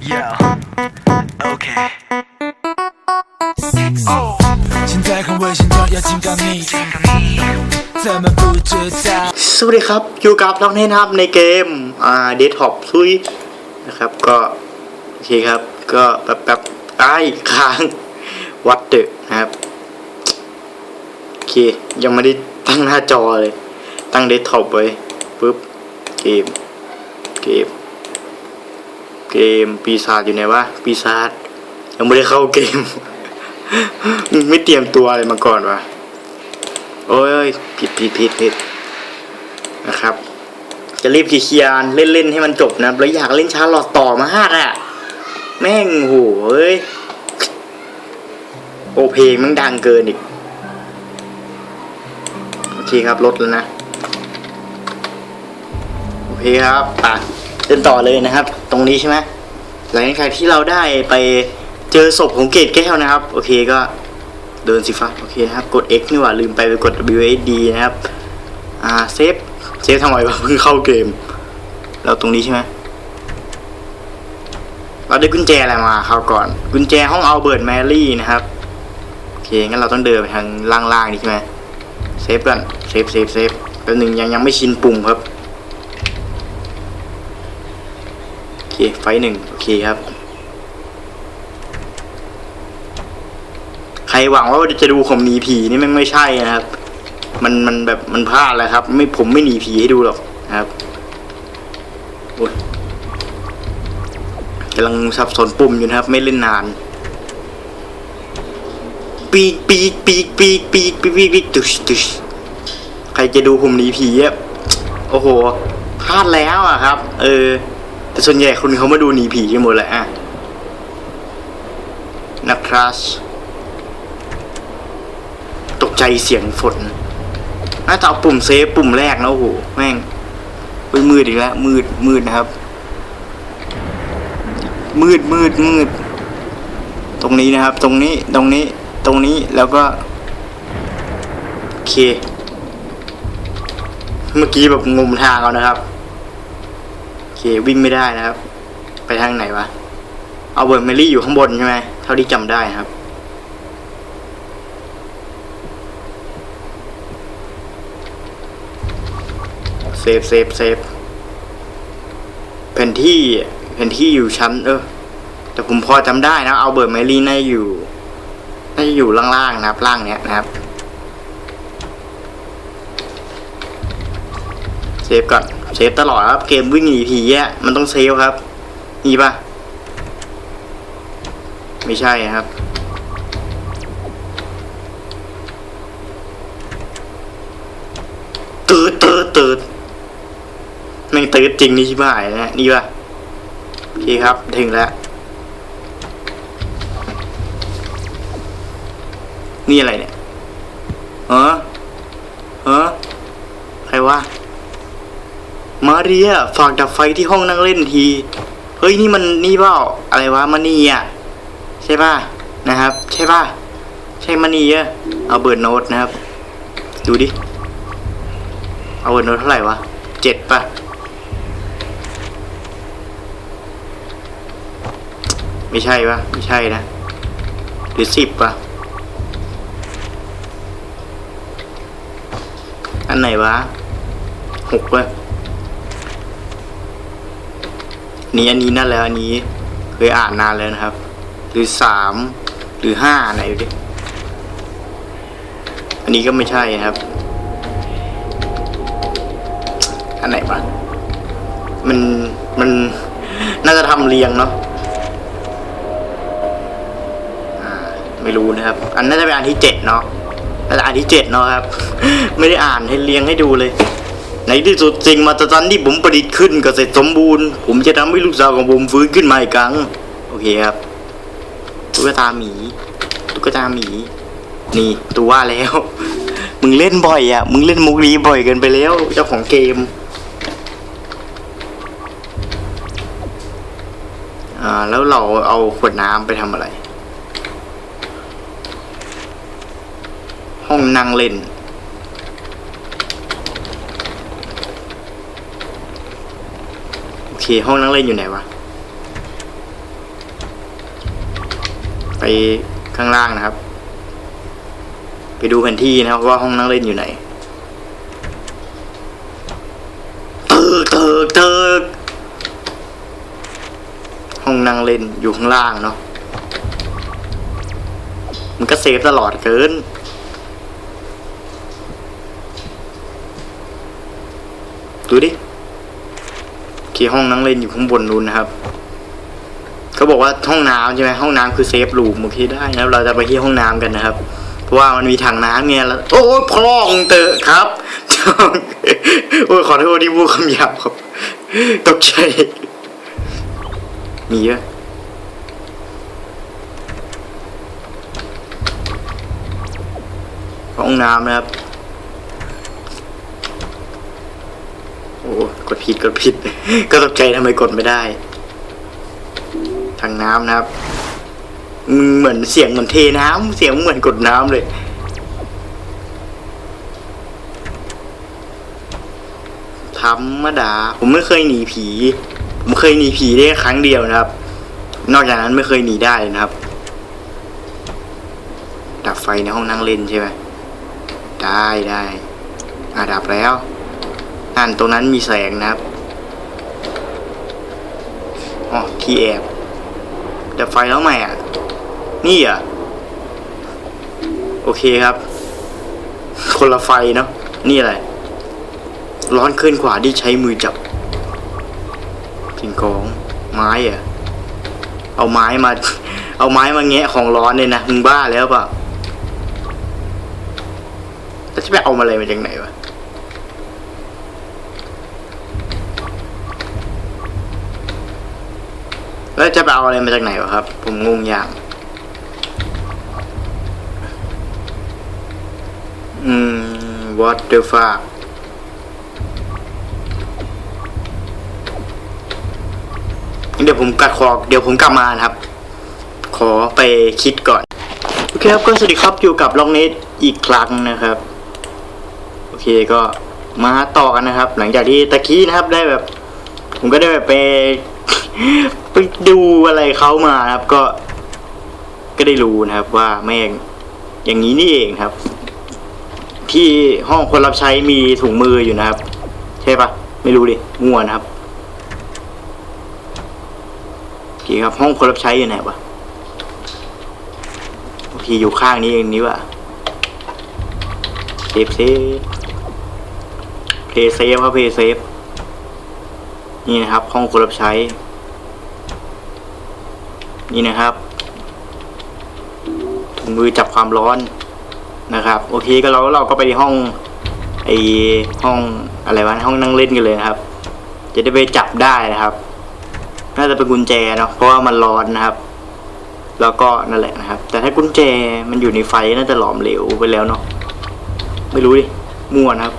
Yeah. Okay. Oh. 现在看微信中要警告你，咱们不知道。 สวัสดีครับ อยู่กับน้องเทนครับในเกม อ่าเดทท็อปซุยนะครับ ก็ โอเคครับ ก็แบบแบบไอ้ายค้าง วัดเดอะนะครับ โอเค ยังไม่ได้ตั้งหน้าจอเลย ตั้งเดทท็อปไว้ปุ๊บ เกม เกม เกมปีศาจอยู่ไหนวะปีศาจยังไม่ได้เข้าเกม ไม่เตรียมตัวอะไรมาก่อนวะโอ้ยผิดผิดผิดผิดนะครับ จะรีบเคลียร์เล่นๆให้มันจบนะแล้วอยากเล่นชาร์ลอตต่อมากอะแม่งโหเอ้ยโอเพลงมันดังเกินอีกโอเคครับลดแล้วนะ โอเคครับอะ เดินต่อเลยนะครับ ตรงนี้ใช่ไหมหลังจากที่เราได้ไปเจอศพของเกตแก้วนะครับ โอเคก็เดินสิฟ้าโอเคนะครับ กด X นี่หว่าลืมไปไปกด WASD นะครับ อ่าเซฟเซฟทำไมวะเพิ่งเข้าเกม เราตรงนี้ใช่ไหมเราได้กุญแจอะไรมาคราวก่อน กุญแจห้องเอัลเบิร์ตแมรี่นะครับ โอเคงั้นเราต้องเดินไปทางล่างๆนี่ใช่ไหมเซฟก่อนเซฟเซฟเซฟแป๊บหนึงยังยังไม่ชินปุ่มครับโอเค ไฟหนึ่งโอเคครับ ใครหวังว่าจะดูผมหนีผีนี่มันไม่ใช่นะครับ มันมันแบบมันพลาดแล้วครับ ไม่ผมไม่หนีผีให้ดูหรอกครับโอ้ยกำลังสับสนปุ่มอยู่นะครับ ไม่เล่นนาน ปีกปีกปีกปีกปีกปีกปีกปีกตุชตุชใครจะดูผมหนีผีอะโอ้โหพลาดแล้วอะครับ เออ แต่ส่วนใหญ่คนเขามาดูหนีผีกันหมดแหละอะนะครับตกใจเสียงฝนน่าจะเอาปุ่มเซฟปุ่มแรกนะโอ้โหแม่งมืดอีกแล้ว มืดมืดนะครับ มืดมืดมืด ตรงนี้นะครับ ตรงนี้ตรงนี้ตรงนี้แล้วก็โอเค เมื่อกี้แบบงมทางเอานะครับ เควิ่งไม่ได้นะครับ ไปทางไหนวะเอาเบิร์ดเมลี่อยู่ข้างบนใช่ไหมเท่าที่จำได้ครับเซฟเซฟเซฟแผนที่แผนที่อยู่ชั้น เออ แต่ผมพอจำได้นะ เอาเบิร์ดแมรี่น่าอยู่น่าจะอยู่ล่างๆนะครับ ล่างเนี้ยนะครับเซฟก่อน เซฟตลอดครับ เกมวิ่งหนีผีอะมันต้องเซฟครับนี่ปะไม่ใช่ครับ ตืดตืดตืดแม่งตืดจริงนี่ชิบหายนะนี่ปะโอเคครับ ถึงแล้ว นี่อะไรเนี่ยเออเออใครวะ มาเรียฝากดับไฟที่ห้องนั่งเล่นที เฮ้ยนี่มันนี่เปล่าอะไรวะมานีอะใช่ป่ะนะครับ ใช่ป่ะใช่มานีอะเอาเบิร์ดโน้ตนะครับ ดูดิ เอาเงินเท่าไหร่วะเจ็ดป่ะไม่ใช่ปะไม่ใช่นะ หรือสิบป่ะอันไหนวะหกป่ะ นี่อันนี้นั่นแล้วอันนี้เคยอ่านนานแล้วนะครับ หรือสามหรือห้าไหนดิอันนี้ก็ไม่ใช่นะครับ อันไหนวะมันมันน่าจะทำเรียงเนาะไม่รู้นะครับ อันน่าจะเป็นอันที่เจ็ดเนาะน่าจะอันที่เจ็ดเนาะครับ ไม่ได้อ่านให้เรียงให้ดูเลย ในที่สุดสิ่งมหัศจรรย์ที่ผมประดิษฐ์ขึ้นก็เสร็จสมบูรณ์ ผมจะทำให้ลูกสาวของผมฟื้นขึ้นมาอีกครั้ง โอเคครับตุ๊กตาหมีตุ๊กตาหมี นี่ตัวว่าแล้ว มึงเล่นบ่อยอะ มึงเล่นมุกนี้บ่อยเกินไปแล้ว เจ้าของเกม อ่า แล้วเราเอาขวดน้ำไปทำอะไร ห้องนั่งเล่น โอเค ห้องนั่งเล่นอยู่ไหนวะ ไปข้างล่างนะครับ ไปดูแผนที่นะครับว่าห้องนั่งเล่นอยู่ไหนเติกเติกเติกห้องนั่งเล่นอยู่ข้างล่างเนาะ มันก็เซฟตลอดเกินดูดิ ที่ห้องนั่งเล่นอยู่ข้างบนนู้นนะครับเขาบอกว่าห้องน้ำใช่ไหมห้องน้ำคือเซฟรูมโอเคได้นะครับเราจะไปที่ห้องน้ำกันนะครับ เพราะว่ามันมีถังน้ำเนี่ยแล้วโอ้ยพลองเตอะครับโอ้ยขอโทษที่พูดคำหยาบครับตกใจมีเยอะห้องน้ำนะครับ โอ้ กดผิดกดผิด ก็ตกใจทำไมกดไม่ได้ ทางน้ำนะครับเหมือนเสียงเหมือนเทน้ำเสียงเหมือนกดน้ำเลยธรรมดา ผมไม่เคยหนีผี ผมเคยหนีผีได้ครั้งเดียวนะครับ นอกจากนั้นไม่เคยหนีได้นะครับ ดับไฟในห้องนั่งเล่นใช่ไหมได้ได้อ่าดับแล้ว นั่นตรงนั้นมีแสงนะครับอ๋อที่แอบดับไฟแล้วไหมอะ นี่อะ โอเคครับ คนละไฟเนาะนี่อะไร ร้อนขึ้นกว่าที่ใช้มือจับสิ่งของไม้อะ เอาไม้มา เอาไม้มาแงะของร้อนเลยนะมึงบ้าแล้วเปล่าแต่จะไปเอามาอะไรมาจากไหนวะ แล้วจะไปเอาอะไรมาจากไหนวะครับ ผมงงอย่าง อืม what the fuck เดี๋ยวผมกัดคอเดี๋ยวผมกลับมานะครับ ขอไปคิดก่อน โอเคครับก็สวัสดีครับอยู่กับล็องเนตอีกครั้งนะครับ โอเคก็มาต่อกันนะครับ หลังจากที่ตะกี้นะครับได้แบบ ผมก็ได้แบบไป ดูอะไรเขามาครับก็ ก็ได้รู้นะครับว่าแม่งอย่างนี้นี่เองครับ ที่ห้องคนรับใช้มีถุงมืออยู่นะครับ ใช่ปะไม่รู้ดิมั่วนะครับโอเคครับห้องคนรับใช้อยู่ไหนวะโอเคอยู่ข้างนี้เองนี่วะเซฟเซฟเพย์เซฟครับเพย์เซฟนี่นะครับห้องคนรับใช้ นี่นะครับถุงมือจับความร้อนนะครับ โอเคก็เราเราก็ไปห้องไอห้องอะไรวะห้องนั่งเล่นกันเลยนะครับ จะได้ไปจับได้นะครับ น่าจะเป็นกุญแจเนาะเพราะว่ามันร้อนนะครับ แล้วก็นั่นแหละนะครับ แต่ถ้ากุญแจมันอยู่ในไฟน่าจะหลอมเหลวไปแล้วเนาะไม่รู้ดิมั่วนะครับ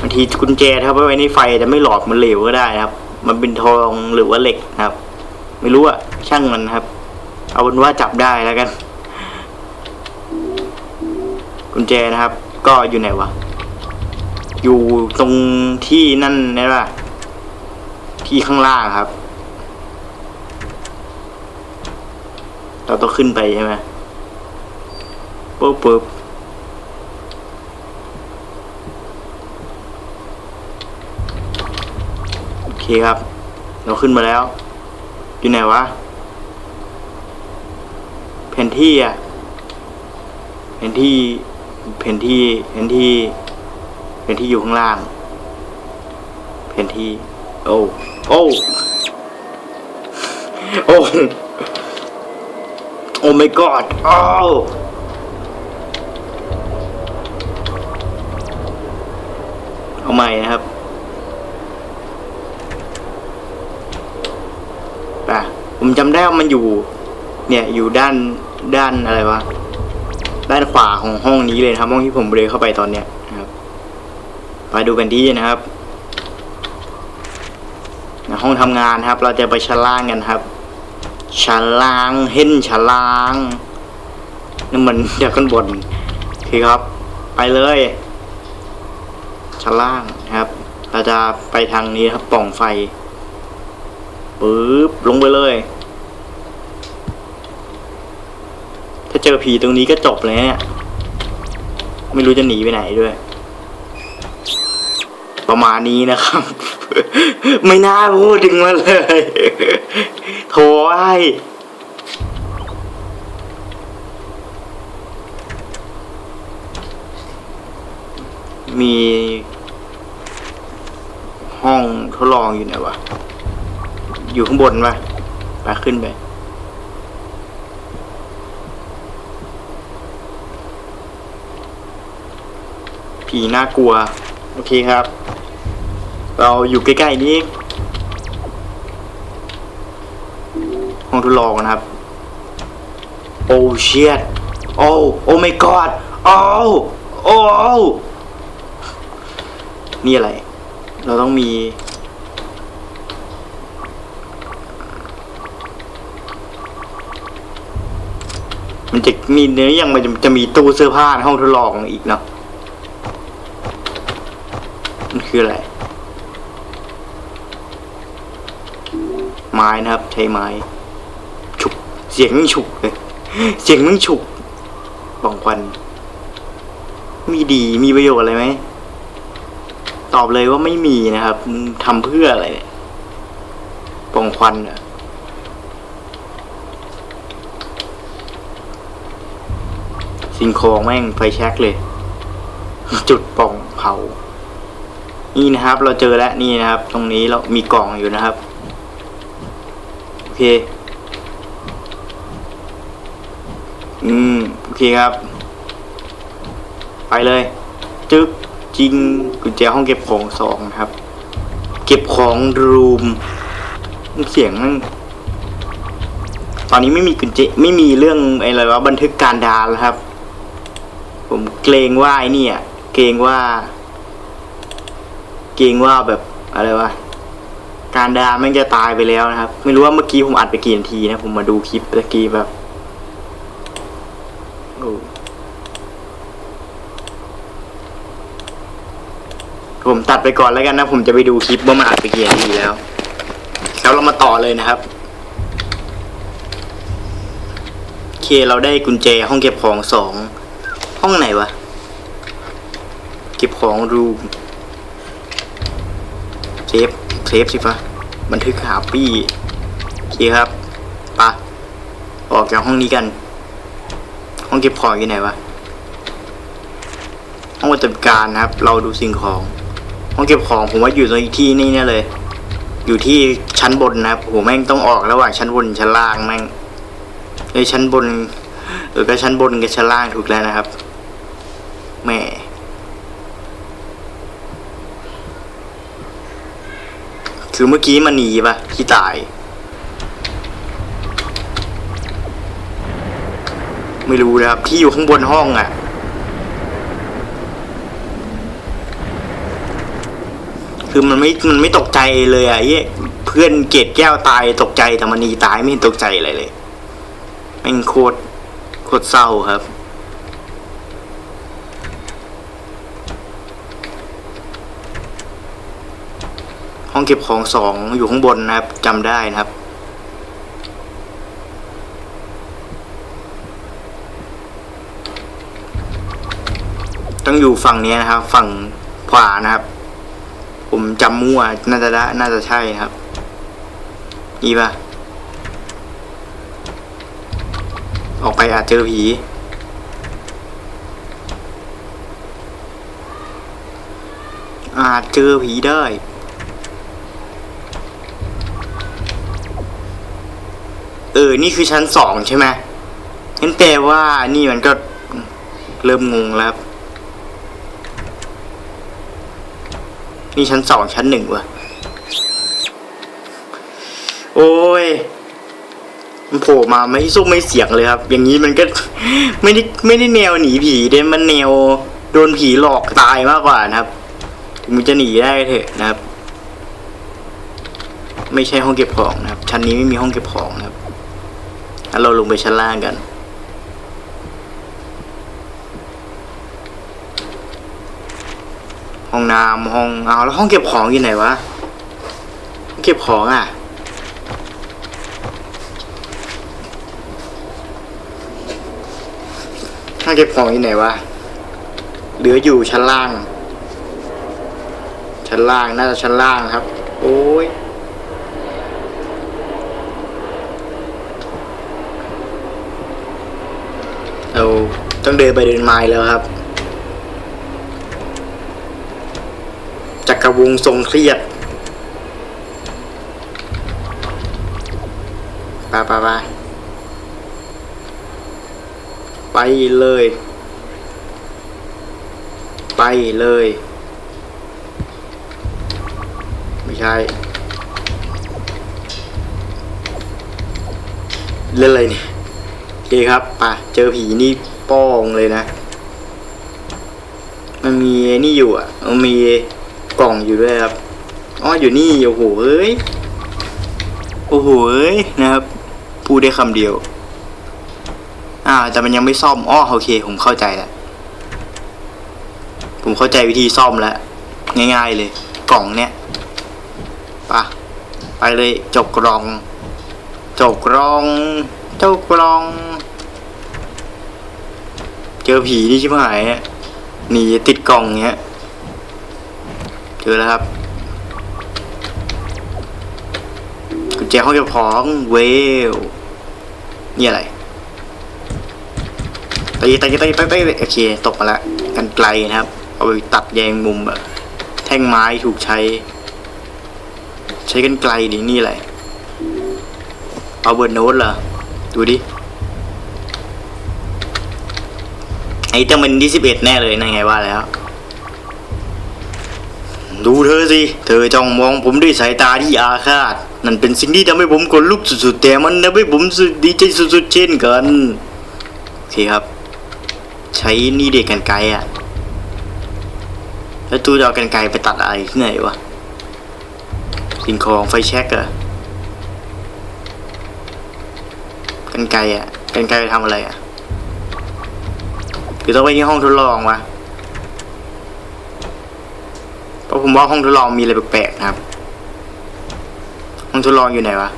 บางทีกุญแจถ้าไว้ในไฟจะไม่หลอมมันเหลวก็ได้นะครับ มันเป็นทองหรือว่าเหล็กนะครับ ไม่รู้อะช่างมันนครับ เอาเป็นว่าจับได้แล้วกัน กุญแจนะครับ ก็อยู่ไหนวะ อยู่ตรงที่นั่นนี่ป่ะที่ข้างล่างครับ เราต้องขึ้นไปใช่ไหมปุ๊บปุ๊บโอเคครับ เราขึ้นมาแล้ว อยู่ไหนวะแผนที่อะแผนที่แผนที่แผนที่แผนที่อยู่ข้างล่างแผนที่โอ้โอ้โอ้โอ้ my god โอ้เอาใหม่นะครับป่ะ ผมจำได้ว่ามันอยู่ เนี่ยอยู่ด้านด้านอะไรวะด้านขวาของห้องนี้เลยครับห้องที่ผมเดินเข้าไปตอนเนี้ยนะครับไปดูกันที่นะครับห้องทำงานครับ เราจะไปชั้นล่างกันครับชั้นล่างเห็นชั้นล่างนั่นมันเดี๋ยวกันบนโอครับ ไปเลยชั้นล่างนะครับ เราจะไปทางนี้ครับปล่องไฟ ปึ๊บลงไปเลย ถ้าเจอผีตรงนี้ก็จบเลยเนี่ยไม่รู้จะหนีไปไหนด้วย ประมาณนี้นะครับ ไม่น่าพูดถึงมันเลยโถไอ้มี ห้องทดลองอยู่ไหนวะ อยู่ข้างบนปะไปขึ้นไป ผีน่ากลัว โอเคครับ เราอยู่ใกล้ๆนี้ห้องทดลองนะครับ โอ้เชียดโอ้โอ้ไม่กอดโอ้โอ้นี่อะไร เราต้องมี มันจะมีเนื้อยังมันจะจะมีตู้เสื้อผ้าในห้องทดลองอีกเนาะมันคืออะไร ไม้นะครับ ใช้ไม้ ฉุก เสียงมันฉุกเลย เสียงมันฉุกบองควัน มีดีมีประโยชน์อะไรไหม ตอบเลยว่าไม่มีนะครับทำเพื่ออะไรเนี่ยปองควันอะ สิ่งของแม่งไฟแช็กเลย จุดป่องเผา นี่นะครับ เราเจอแล้วนี่นะครับ ตรงนี้เรามีกล่องอยู่นะครับ โอเค อืม โอเคครับ ไปเลย จึ๊กจริงกุญแจห้องเก็บของสองครับ เก็บของรูมเสียงมันตอนนี้ไม่มีกุญแจไม่มีเรื่องอะไรว่าบันทึกการดานแล้วครับ ผมเกรงว่าไอ้นี่อะเกรงว่า เกรงว่าแบบอะไรวะการดาแม่งจะตายไปแล้วนะครับ ไม่รู้ว่าเมื่อกี้ผมอัดไปกี่นาทีนะ ผมมาดูคลิปเมื่อกี้แบบผมตัดไปก่อนแล้วกันนะ ผมจะไปดูคลิปว่ามันอัดไปกี่นาทีแล้วแล้วเรามาต่อเลยนะครับโอเคเราได้กุญแจห้องเก็บของสอง ห้องไหนวะ เก็บของรูมเซฟเซฟสิฟะบันทึกหาปี้โอเคครับปะออกจากห้องนี้กัน ห้องเก็บของอยู่ไหนวะห้องประจำการนะครับ เราดูสิ่งของ ห้องเก็บของผมว่าอยู่ตรงอีกที่นี่แน่เลย อยู่ที่ชั้นบนนะครับโหแม่งต้องออกระหว่างชั้นบนชั้นล่างแม่งในชั้นบนเออก็ชั้นบนกับชั้นล่างถูกแล้วนะครับ แม่ คือเมื่อกี้มันหนีปะที่ตาย ไม่รู้นะครับ ที่อยู่ข้างบนห้องอะ คือมันไม่ มันไม่ตกใจเลยอะไอ้เพื่อนเกดแก้วตายตกใจแต่มันหนีตายไม่เห็นตกใจอะไรเลยแม่งโคตรโคตรเศร้าครับ ห้องเก็บของสองอยู่ข้างบนนะครับจำได้นะครับ ต้องอยู่ฝั่งนี้นะครับ ฝั่งขวานะครับ ผมจำมั่วน่าจะได้น่าจะใช่ครับนี่ปะออกไปอาจเจอผีอาจเจอผีได้ ออนี่คือชั้นสองใช่ไหมงั้นแปลว่านี่มันก็เริ่มงงแล้วนี่ชั้นสองชั้นหนึ่งวะโอ้ยมันโผล่มาไม่ซุ้มไม่เสียงเลยครับ อย่างนี้มันก็ไม่ได้ไม่ได้แนวหนีผีเด้มันแนวโดนผีหลอกตายมากกว่านะครับ ถึงมันจะหนีได้เถอะนะครับ ไม่ใช่ห้องเก็บของนะครับ ชั้นนี้ไม่มีห้องเก็บของนะครับ งั้นเราลงไปชั้นล่างกัน ห้องน้ำห้องเอาแล้วห้องเก็บของอยู่ไหนวะเก็บของอะห้องเก็บของอยู่ไหนวะเหลืออยู่ชั้นล่าง ชั้นล่างน่าจะชั้นล่างครับ โอ้ย เรา ต้องเดินไปเดินมาแล้วครับ จักรวงทรงเครียดไปไปไปไปเลย ไปเลย ไม่ใช่ เล่นอะไรเนี่ยโอเคครับป่ะเจอผีนี่ โป้องเลยนะ มันมีนี่อยู่อะ มันมีกล่องอยู่ด้วยครับอ๋ออยู่นี่โอ้โหเอ้ยโอ้โหเอ้ยนะครับพูดได้คำเดียว อ่า แต่มันยังไม่ซ่อมอ้อโอเค ผมเข้าใจแล้วผมเข้าใจวิธีซ่อมแล้ว ง่าย ๆเลย กล่องเนี้ยป่ะไปเลยจบกล่อง จบกล่อง เจ้ากล่อง จอผีนี่ชิบหายอะหนีติดกล่องเงี้ยเจอแล้วครับกุญแจห้องเก็บของเวลนี่อะไรตีตีตีตีตีโอเคตกมาแล้วกันไกลนะครับ เอาไปตัดแยงมุมแบบแท่งไม้ถูกใช้ ใช้กันไกลดินี่อะไรเอาเบิร์โน้ตเหรอดูดิ ไอ้ต้องเป็นที่สิบเอ็ดแน่เลยนั่นไงว่าแล้ว ดูเธอสิ เธอจ้องมองผมด้วยสายตาที่อาฆาต นั่นเป็นสิ่งที่ทำให้ผมขนลุกสุดๆ แต่มันทำให้ผมดีใจสุดๆ เช่นกันโอเคครับ ใช้นี่เด็กกันไกลอะแล้วตูจะเอากันไกลไปตัดอะไรที่ไหนวะ สิ่งของไฟแช็กเหรอะกันไกลอะกันไกลไปทำอะไรอะ รือต้องไปที่ห้องทดลองวะเพราะผมว่าห้องทดลองมีอะไรแปลกๆนะครับ ห้องทดลองอยู่ไหนวะ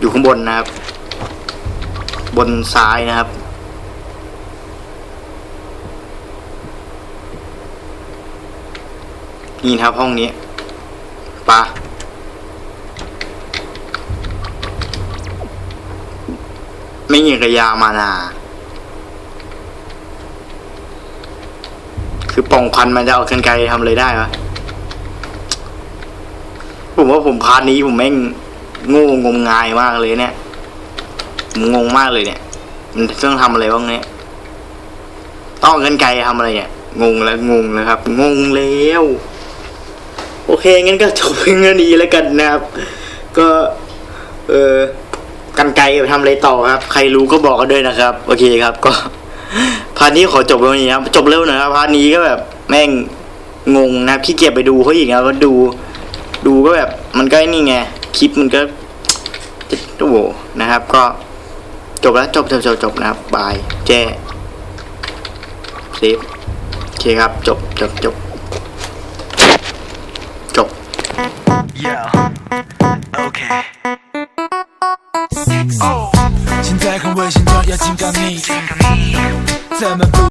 อยู่ข้างบนนะครับ บนซ้ายนะครับ นี่ครับห้องนี้ปะ ไม่มีกระยามานา คือป่องพันมันจะเอากันไกลทำอะไรได้วะผมว่าผมพาร์ทนี้ผมแม่งโง่งมงายมากเลยเนี่ยผมงงมากเลยเนี่ย มันต้องทำอะไรบ้างเนี่ย ต้องเอากันไกลทำอะไรเนี่ย งงแล้วงงแล้วครับ งงแล้วโอเคงั้นก็จบเพียงเท่านี้แล้วกันนะครับ ก็ เออ ไกลไปทำอะไรต่อครับ ใครรู้ก็บอกกันด้วยนะครับ โอเคครับก็พาร์ทนี้ขอจบตรงนี้ครับจบเร็วหน่อยครับพาร์ทนี้ก็แบบแม่งงงนะครับขี้เกียจไปดูเขาอีกนะก็ดู ดูก็แบบมันก็ไอ้นี่ไงคลิปมันก็โอ้โหนะครับ ก็จบแล้วจบจบจบจบนะครับบายแจ้เซฟโอเคครับ จบจบจบ think of me. Think. Tell me.